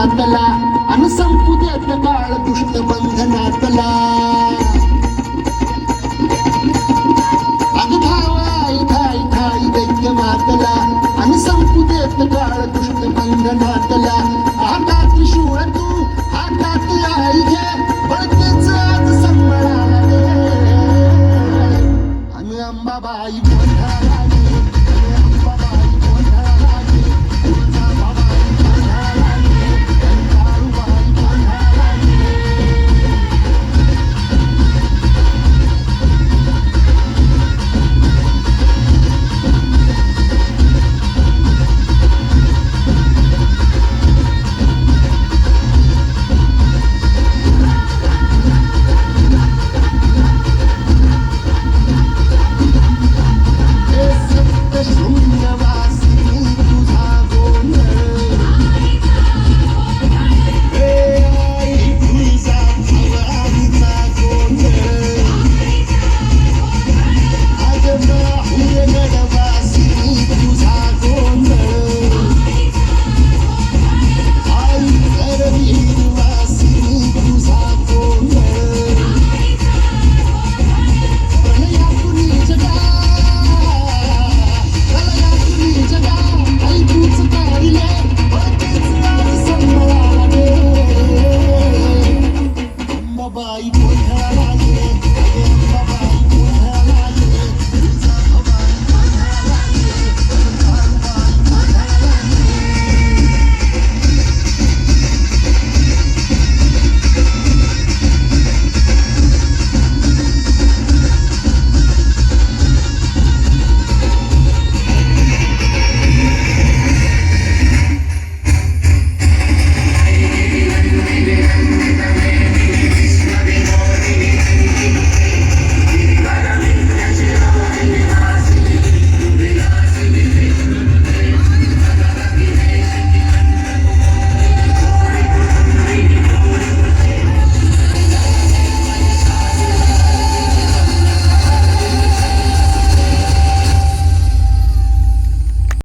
हातला अन संपू देत काळ दुष्ट बंधनातला अग धावा इथाई थाई दैत्य मातला अन संपू देत काळ दुष्ट बंधनात